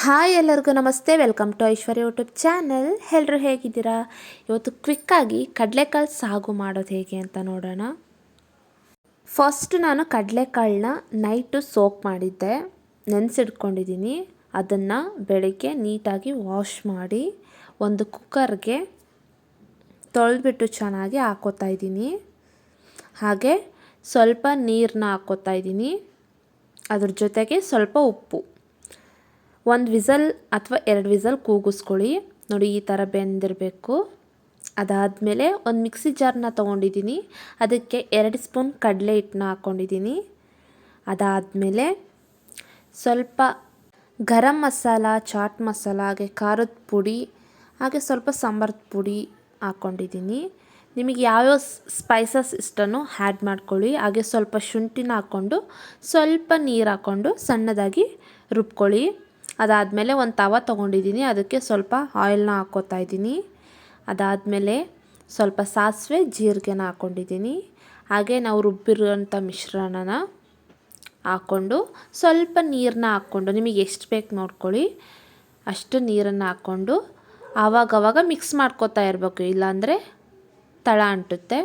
Hi ಎಲ್ಲರಿಗೂ ನಮಸ್ತೆ, welcome to Aishwarya YouTube channel. ಎಲ್ಲರೂ ಹೇಗಿದ್ದೀರಾ? ಇವತ್ತು ಕ್ವಿಕ್ಕಾಗಿ ಕಡಲೆಕಾಳು ಸಾಗು ಮಾಡೋದು ಹೇಗೆ ಅಂತ ನೋಡೋಣ. ಫಸ್ಟ್ ನಾನು ಕಡಲೆಕಾಳನ್ನ ನೈಟು ಸೋಕ್ ಮಾಡಿದ್ದೆ. ನೆನೆಸಿಡ್ಕೊಂಡಿದ್ದೀನಿ ಅದನ್ನು ಬೆಳಗ್ಗೆ ನೀಟಾಗಿ ವಾಶ್ ಮಾಡಿ ಒಂದು ಕುಕ್ಕರ್ಗೆ ತೊಳೆದ್ಬಿಟ್ಟು ಚೆನ್ನಾಗಿ ಹಾಕೋತಾ ಇದ್ದೀನಿ. ಹಾಗೆ ಸ್ವಲ್ಪ ನೀರನ್ನ ಹಾಕೋತಾ ಇದ್ದೀನಿ. ಅದ್ರ ಜೊತೆಗೆ ಸ್ವಲ್ಪ ಉಪ್ಪು. ಒಂದು ವಿಸಲ್ ಅಥವಾ ಎರಡು ವಿಸಲ್ ಕೂಗಿಸ್ಕೊಳ್ಳಿ. ನೋಡಿ, ಈ ಥರ ಬೆಂದಿರಬೇಕು. ಅದಾದಮೇಲೆ ಒಂದು ಮಿಕ್ಸಿ ಜಾರ್ನ ತೊಗೊಂಡಿದ್ದೀನಿ. ಅದಕ್ಕೆ ಎರಡು ಸ್ಪೂನ್ ಕಡಲೆ ಹಿಟ್ಟನ್ನ ಹಾಕ್ಕೊಂಡಿದ್ದೀನಿ ಅದಾದಮೇಲೆ ಸ್ವಲ್ಪ ಗರಂ ಮಸಾಲ, ಚಾಟ್ ಮಸಾಲ, ಹಾಗೆ ಖಾರದ ಪುಡಿ, ಹಾಗೆ ಸ್ವಲ್ಪ ಸಾಂಬಾರದ ಪುಡಿ ಹಾಕ್ಕೊಂಡಿದ್ದೀನಿ ನಿಮಗೆ ಯಾವ್ಯಾವ ಸ್ಪೈಸಸ್ ಇಷ್ಟನೋ ಆ್ಯಡ್ ಮಾಡ್ಕೊಳ್ಳಿ. ಹಾಗೆ ಸ್ವಲ್ಪ ಶುಂಠಿನ ಹಾಕ್ಕೊಂಡು ಸ್ವಲ್ಪ ನೀರು ಹಾಕ್ಕೊಂಡು ಸಣ್ಣದಾಗಿ ರುಬ್ಕೊಳ್ಳಿ. ಅದಾದಮೇಲೆ ಒಂದು ತವ ತೊಗೊಂಡಿದ್ದೀನಿ ಅದಕ್ಕೆ ಸ್ವಲ್ಪ ಆಯಿಲ್ನ ಹಾಕ್ಕೋತಾ ಇದ್ದೀನಿ. ಅದಾದಮೇಲೆ ಸ್ವಲ್ಪ ಸಾಸಿವೆ ಜೀರಿಗೆನ ಹಾಕ್ಕೊಂಡಿದ್ದೀನಿ ಹಾಗೆ ನಾವು ರುಬ್ಬಿರೋಂಥ ಮಿಶ್ರಣನ ಹಾಕ್ಕೊಂಡು ಸ್ವಲ್ಪ ನೀರನ್ನ ಹಾಕ್ಕೊಂಡು, ನಿಮಗೆ ಎಷ್ಟು ಬೇಕು ನೋಡ್ಕೊಳ್ಳಿ. ಅಷ್ಟು ನೀರನ್ನು ಹಾಕ್ಕೊಂಡು ಆವಾಗವಾಗ ಮಿಕ್ಸ್ ಮಾಡ್ಕೋತಾ ಇರಬೇಕು. ಇಲ್ಲಾಂದರೆ ತಳ ಅಂಟುತ್ತೆ.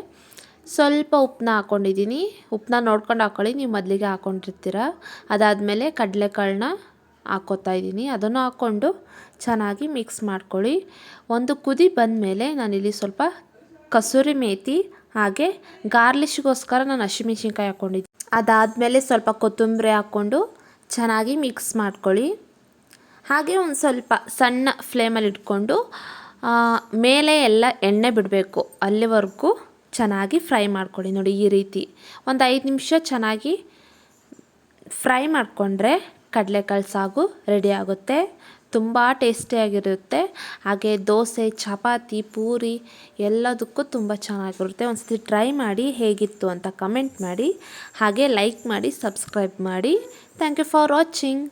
ಸ್ವಲ್ಪ ಉಪ್ಪನ್ನ ಹಾಕ್ಕೊಂಡಿದ್ದೀನಿ ಉಪ್ಪನ್ನ ನೋಡ್ಕೊಂಡು ಹಾಕ್ಕೊಳ್ಳಿ ನೀವು ಮೊದಲಿಗೆ ಹಾಕ್ಕೊಂಡಿರ್ತೀರ ಅದಾದಮೇಲೆ ಕಡಲೆಕಾಳನ್ನ ಹಾಕ್ಕೋತಾ ಇದ್ದೀನಿ. ಅದನ್ನು ಹಾಕ್ಕೊಂಡು ಚೆನ್ನಾಗಿ ಮಿಕ್ಸ್ ಮಾಡ್ಕೊಳ್ಳಿ. ಒಂದು ಕುದಿ ಬಂದ ಮೇಲೆ ನಾನಿಲ್ಲಿ ಸ್ವಲ್ಪ ಕಸೂರಿ ಮೇಥಿ ಹಾಗೆ ಗಾರ್ಲಿಶ್ಗೋಸ್ಕರ ನಾನು ಹಸಿಮೆಣ್ಸಿನ್ಕಾಯಿ ಹಾಕ್ಕೊಂಡಿದ್ದೆ. ಅದಾದಮೇಲೆ ಸ್ವಲ್ಪ ಕೊತ್ತಂಬರಿ ಹಾಕ್ಕೊಂಡು ಚೆನ್ನಾಗಿ ಮಿಕ್ಸ್ ಮಾಡ್ಕೊಳ್ಳಿ. ಹಾಗೆ ಒಂದು ಸ್ವಲ್ಪ ಸಣ್ಣ ಫ್ಲೇಮಲ್ಲಿ ಇಟ್ಕೊಂಡು ಮೇಲೆ ಎಲ್ಲ ಎಣ್ಣೆ ಬಿಡಬೇಕು. ಅಲ್ಲಿವರೆಗೂ ಚೆನ್ನಾಗಿ ಫ್ರೈ ಮಾಡ್ಕೊಳ್ಳಿ. ನೋಡಿ ಈ ರೀತಿ. ಒಂದು ಐದು ನಿಮಿಷ ಚೆನ್ನಾಗಿ ಫ್ರೈ ಮಾಡಿಕೊಂಡ್ರೆ ಕಡಲೆಕಾಳು ಸಾಗು ರೆಡಿ ಆಗುತ್ತೆ. ತುಂಬ ಟೇಸ್ಟಿಯಾಗಿರುತ್ತೆ ಹಾಗೆ ದೋಸೆ, ಚಪಾತಿ, ಪೂರಿ ಎಲ್ಲದಕ್ಕೂ ತುಂಬ ಚೆನ್ನಾಗಿರುತ್ತೆ. ಒಂದು ಸತಿ ಟ್ರೈ ಮಾಡಿ ಹೇಗಿತ್ತು ಅಂತ ಕಮೆಂಟ್ ಮಾಡಿ. ಹಾಗೆ ಲೈಕ್ ಮಾಡಿ ಸಬ್ಸ್ಕ್ರೈಬ್ ಮಾಡಿ. Thank you for watching